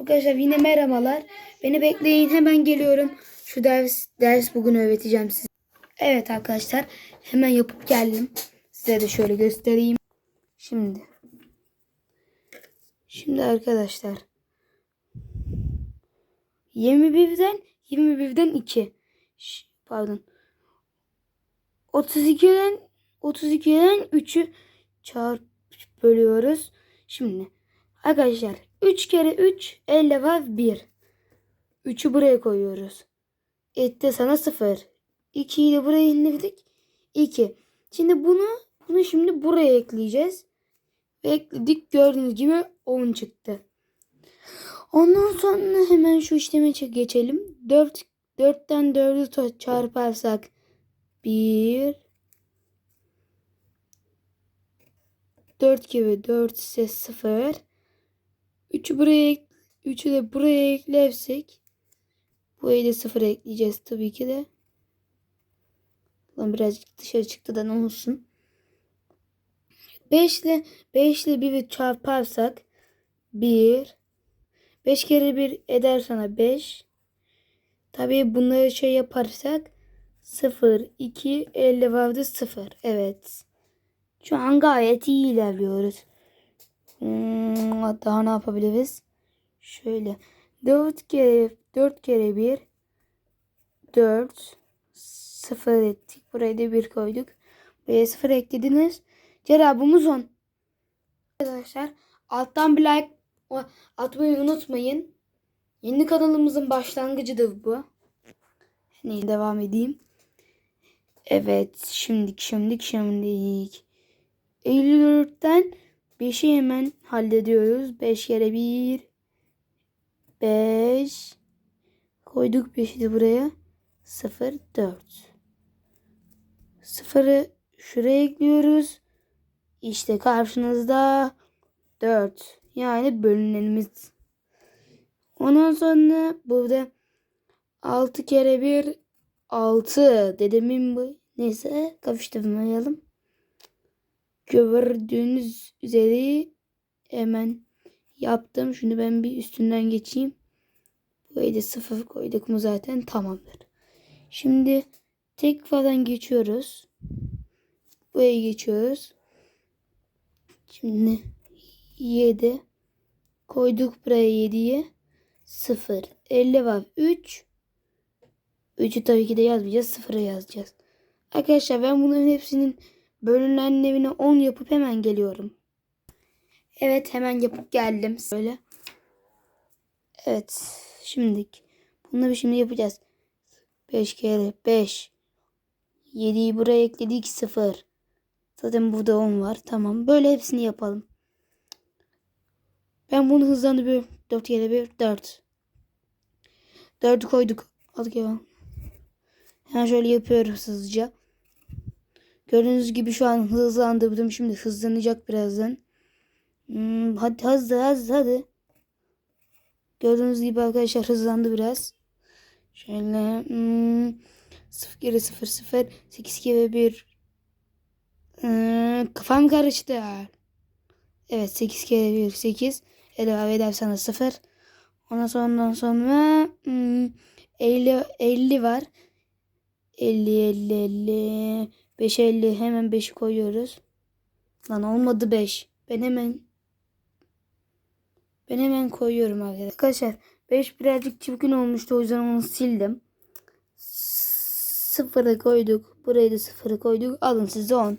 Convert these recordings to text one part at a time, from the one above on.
Arkadaşlar yine merhabalar. Beni bekleyin hemen geliyorum. Şu ders ders bugün öğreteceğim size. Evet arkadaşlar hemen yapıp geldim. Size de şöyle göstereyim. Şimdi. Şimdi arkadaşlar. 21'den 21'den 2. Ş- Pardon. 32'den 32'den 3'ü çarp bölüyoruz. Şimdi arkadaşlar 3 kere 3 50 var 1. 3'ü buraya koyuyoruz. Etti sana 0. 2'yi de buraya indirdik. 2. Şimdi bunu bunu şimdi buraya ekleyeceğiz. Ve ekledik gördüğünüz gibi 10 çıktı. Ondan sonra hemen şu işleme geçelim. 4 4'ten 4'ü çarparsak 1 4 kere 4 ise 0. 3'ü buraya 3'ü de buraya eklersek buraya da 0 ekleyeceğiz tabii ki de. Lan birazcık dışarı çıktı da ne olsun. 5 ile 5 ile 1'i çarparsak 1 5 kere 1 eder sana 5. Tabii bunları şey yaparsak 0 2 50 vardı 0. Evet. Şu an gayet iyi ilerliyoruz. Hmm, daha ne yapabiliriz? Şöyle 4 kere 4 kere 1 4 0 ettik. Buraya da 1 koyduk. Buraya 0 eklediniz. Cevabımız 10. Arkadaşlar alttan bir like atmayı unutmayın. Yeni kanalımızın başlangıcıdır bu. Hani devam edeyim. Evet şimdik şimdik şimdik. 54'ten 5'i hemen hallediyoruz. 5 kere 1 5 koyduk 5'i de buraya 0 4 0'ı şuraya ekliyoruz. İşte karşınızda 4 yani bölünenimiz. Ondan sonra burada 6 kere 1 6 dedemin bu. Neyse kavuşturmayalım. Gördüğünüz üzere hemen yaptım. Şunu ben bir üstünden geçeyim. Burayı da sıfır koyduk mu zaten tamamdır. Şimdi tekrardan geçiyoruz. Buraya geçiyoruz. Şimdi 7 koyduk buraya 7'ye 0 50 var 3 3'ü tabii ki de yazmayacağız 0'a yazacağız. Arkadaşlar ben bunların hepsinin bölünenlerini 10 yapıp hemen geliyorum. Evet hemen yapıp geldim. Böyle. Evet. Şimdilik. Bunları şimdi yapacağız. 5 kere 5. 7'yi buraya ekledik 0. Zaten burada 10 var. Tamam. Böyle hepsini yapalım. Ben bunu hızlandırıyorum. 4 kere 1 4. 4'ü koyduk. Aldık ya. Hemen şöyle yapıyoruz hızlıca. Gördüğünüz gibi şu an hızlandırdım. Şimdi hızlanacak birazdan. Hmm, hadi hızlı hızlı hadi. Gördüğünüz gibi arkadaşlar hızlandı biraz. Şöyle hmm, 0 kere 0 0 8 kere 1 hmm, kafam karıştı. Evet 8 kere 1 8 ilave edersen 0. Ondan sonra, ondan sonra hmm, 50 50 var. 50 50 50 5 50 hemen 5'i koyuyoruz. Lan olmadı 5. Ben hemen ben hemen koyuyorum arkadaşlar. 5 birazcık çirkin olmuştu o yüzden onu sildim. Sıfırı koyduk. Buraya da sıfırı koyduk. Alın size 10.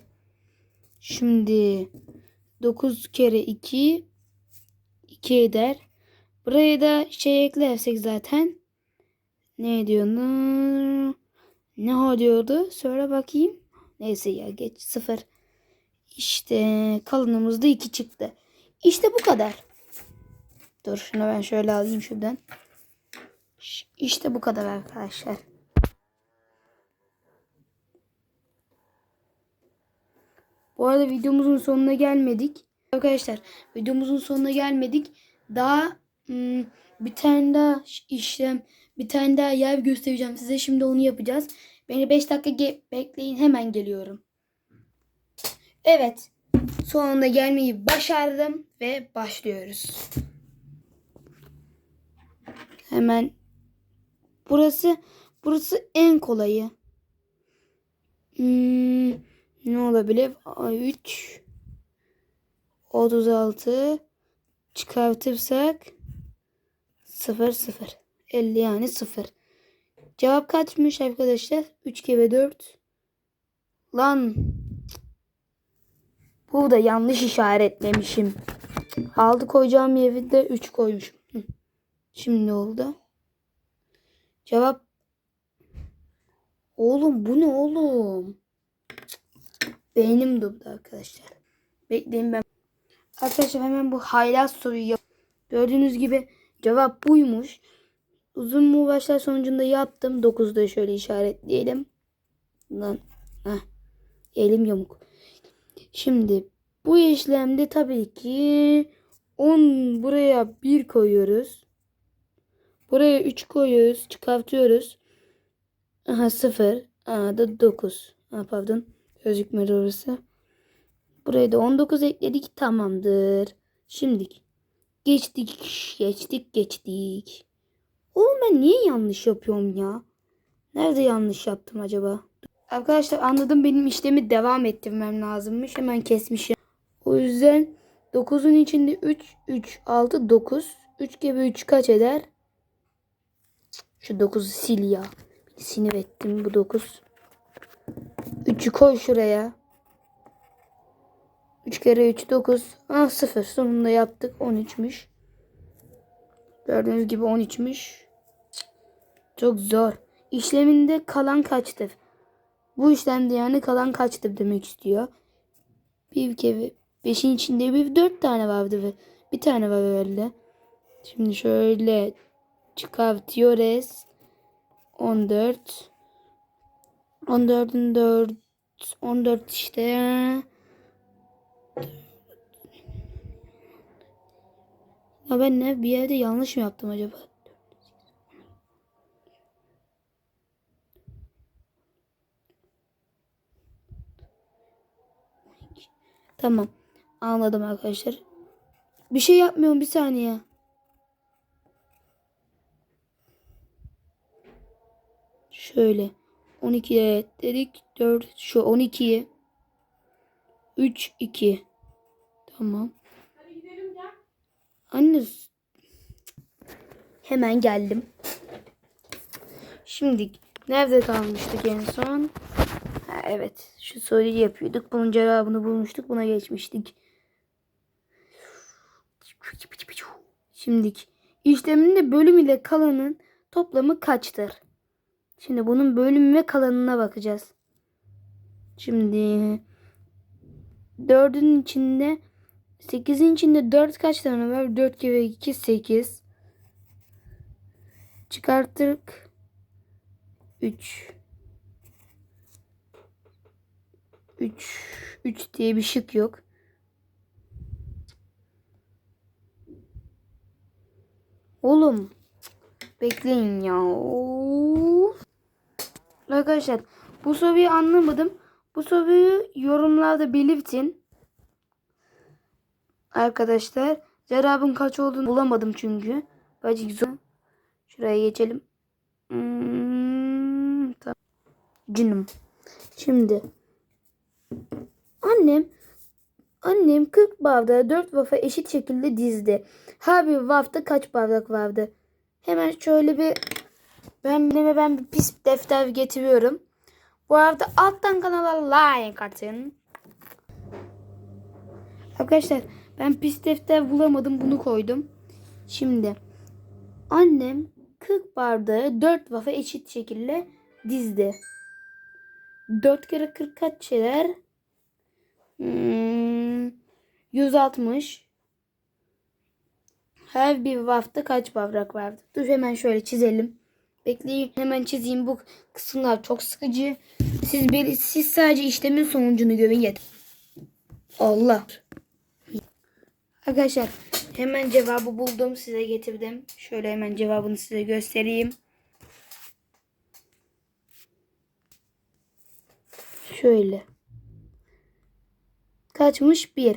Şimdi 9 kere 2 2 eder. Buraya da şey eklersek zaten ne ediyordu? Ne diyordu? Söyle bakayım. Neyse ya geç sıfır. İşte kalınımızda 2 çıktı. İşte bu kadar. Dur şunu ben şöyle alayım şuradan. İşte bu kadar arkadaşlar. Bu arada videomuzun sonuna gelmedik. Arkadaşlar videomuzun sonuna gelmedik. Daha hmm, bir tane daha işlem, bir tane daha yer göstereceğim size. Şimdi onu yapacağız. Beni 5 dakika bekleyin hemen geliyorum. Evet. Sonunda gelmeyi başardım ve başlıyoruz. Hemen burası burası en kolayı. Hmm, ne olabilir? 3 36 çıkartırsak 0 0 50 yani 0. Cevap kaçmış arkadaşlar? 3 kere 4. Lan. Bu da yanlış işaretlemişim. 6 koyacağım yerinde 3 koymuşum. Şimdi oldu? Cevap Oğlum bu ne oğlum? Beynim durdu arkadaşlar. Bekleyin ben. Arkadaşlar hemen bu haylaz soruyu yap. Gördüğünüz gibi cevap buymuş. Uzun uğraşlar sonucunda yaptım. 9'da şöyle işaretleyelim. Lan. Heh. Elim yamuk. Şimdi bu işlemde tabii ki 10 buraya 1 koyuyoruz. Buraya 3 koyuyoruz. Çıkartıyoruz. Aha 0. Aha da 9. Ha, pardon. Gözükmedi orası. Buraya da 19 ekledik. Tamamdır. Şimdi geçtik. Geçtik geçtik. Oğlum ben niye yanlış yapıyorum ya? Nerede yanlış yaptım acaba? Arkadaşlar anladım benim işlemi devam ettirmem lazımmış. Hemen kesmişim. O yüzden 9'un içinde 3, 3, 6, 9. 3 kere 3 kaç eder? Şu 9'u sil ya. Sinir ettim bu 9. 3'ü koy şuraya. 3 kere 3 9. Ah 0. Sonunda yaptık. 13'müş. Gördüğünüz gibi 13'müş. Çok zor. İşleminde kalan kaçtır? Bu işlemde yani kalan kaçtır demek istiyor. Bir kere 5'in içinde bir 4 tane vardı ve bir tane var herhalde. Şimdi şöyle çıkartıyoruz. 14 14'ün 4 14 işte ya ben ne bir yerde yanlış mı yaptım acaba? Tamam. Anladım arkadaşlar. Bir şey yapmıyorum bir saniye. Şöyle. 12'ye dedik. 4 şu 12'ye 3 2 Tamam. Anne hemen geldim. Şimdi nerede kalmıştık en son? Ha, evet. Şu soruyu yapıyorduk. Bunun cevabını bulmuştuk. Buna geçmiştik. Şimdi işleminde bölüm ile kalanın toplamı kaçtır? Şimdi bunun bölüm ve kalanına bakacağız. Şimdi 4'ün içinde 8'in içinde 4 kaç tane var? 4 kere 2 8. Çıkarttık. 3. 3 3 diye bir şık yok. Oğlum bekleyin ya. Of. Arkadaşlar bu soruyu anlamadım. Bu soruyu yorumlarda belirtin. Arkadaşlar cevabın kaç olduğunu bulamadım çünkü. Bacık zor. Şuraya geçelim. Hmm, tamam. Canım. Şimdi annem annem 40 bardağı 4 vafa eşit şekilde dizdi. Her bir vafta kaç bardak vardı? Hemen şöyle bir ben bileme ben bir pis defter getiriyorum. Bu arada alttan kanala like atın. Arkadaşlar ben pis defter bulamadım bunu koydum. Şimdi annem 40 bardağı 4 wafa eşit şekilde dizdi. 4 kere 40 kaç şeyler? Hmm, 160. Her bir vafta kaç bardak vardı? Dur hemen şöyle çizelim. Bekleyin hemen çizeyim. Bu kısımlar çok sıkıcı. Siz siz sadece işlemin sonucunu görün yeter. Allah. Arkadaşlar hemen cevabı buldum. Size getirdim. Şöyle hemen cevabını size göstereyim. Şöyle. Kaçmış? Bir.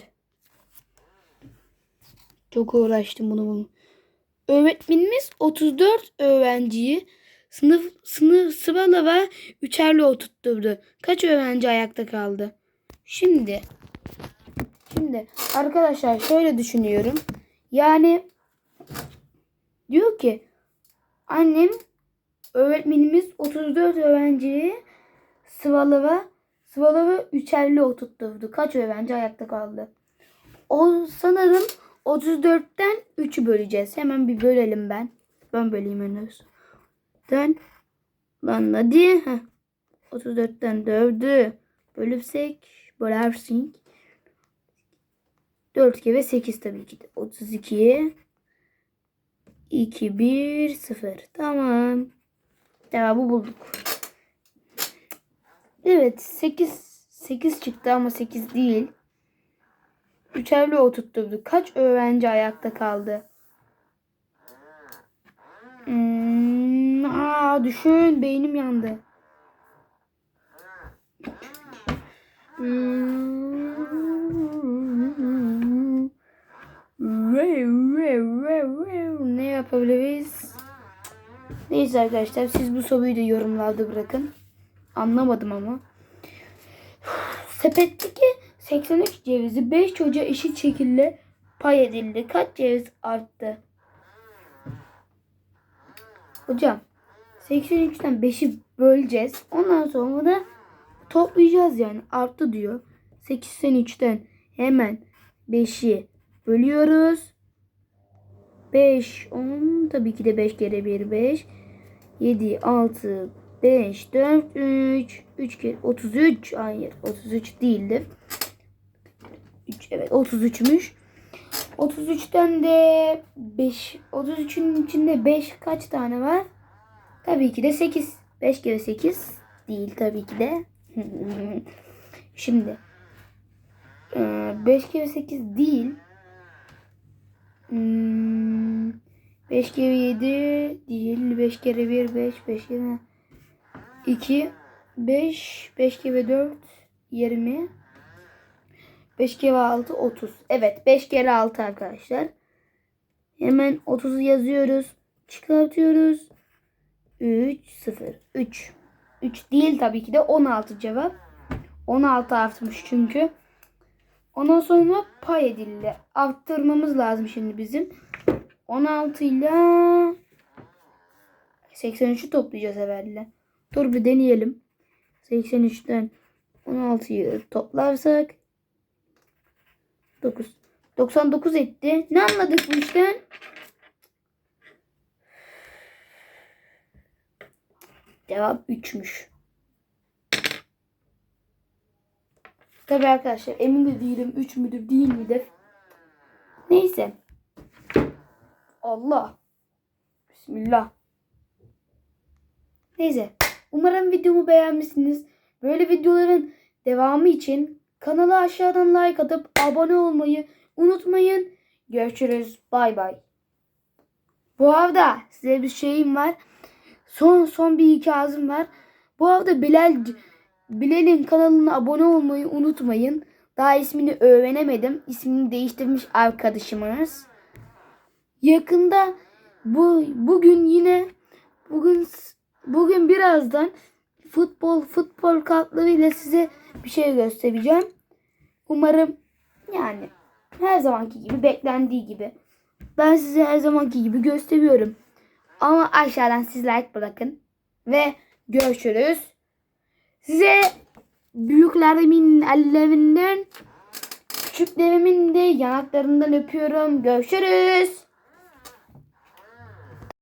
Çok uğraştım bunu bulmak. öğretmenimiz 34 öğrenciyi sınıf sınıf sıralama üçerli oturtturdu. Kaç öğrenci ayakta kaldı? Şimdi şimdi arkadaşlar şöyle düşünüyorum. Yani diyor ki annem öğretmenimiz 34 öğrenciyi sıralara sıralara üçerli oturtturdu. Kaç öğrenci ayakta kaldı? O sanırım 34'ten 3'ü böleceğiz. Hemen bir bölelim ben. Ben böleyim henüz. Den lan hadi. Heh. 34'ten 4'ü bölürsek bölersek 4 kere 8 tabii ki de. 32 2 1 0. Tamam. Cevabı bulduk. Evet 8 8 çıktı ama 8 değil. Üçerli oturtturdu. Kaç öğrenci ayakta kaldı? Hmm, aa, düşün beynim yandı. Hmm. Ne yapabiliriz? Neyse arkadaşlar siz bu soruyu da yorumlarda bırakın. Anlamadım ama. Sepetteki 83 cevizi 5 çocuğa eşit şekilde pay edildi. Kaç ceviz arttı? Hocam 83'ten 5'i böleceğiz. Ondan sonra da toplayacağız yani. Arttı diyor. 83'ten hemen 5'i bölüyoruz. 5, 10 tabii ki de 5 kere 1 5. 7, 6, 5, 4, 3. 3 kere 33. Hayır 33 değildi. 3, evet 33'müş. 33'ten de 5. 33'ün içinde 5 kaç tane var? Tabii ki de 8. 5 kere 8 değil tabii ki de. Şimdi 5 kere 8 değil. 5 kere 7 değil. 5 kere 1 5 5 kere 2 5 5 kere 4 20 5 kere 6 30. Evet 5 kere 6 arkadaşlar. Hemen 30'u yazıyoruz. Çıkartıyoruz. 3 0 3 3 değil tabii ki de 16 cevap. 16 artmış çünkü. Ondan sonra pay edildi. Arttırmamız lazım şimdi bizim. 16 ile 83'ü toplayacağız herhalde. Dur bir deneyelim. 83'ten 16'yı toplarsak 9. 99 etti. Ne anladık bu işten? Cevap 3'müş. Tabii arkadaşlar emin de değilim 3 müdür değil midir? Neyse. Allah. Bismillah. Neyse. Umarım videomu beğenmişsiniz. Böyle videoların devamı için kanala aşağıdan like atıp abone olmayı unutmayın. Görüşürüz. Bay bay. Bu arada size bir şeyim var. Son son bir ikazım var. Bu arada Bilal Bilal'in kanalına abone olmayı unutmayın. Daha ismini öğrenemedim. İsmini değiştirmiş arkadaşımız. Yakında bu bugün yine bugün bugün birazdan futbol futbol kartlarıyla size bir şey göstereceğim. Umarım yani her zamanki gibi beklendiği gibi ben size her zamanki gibi gösteriyorum. Ama aşağıdan siz like bırakın ve görüşürüz. Size büyüklerimin ellerinden küçüklerimin de yanaklarından öpüyorum. Görüşürüz.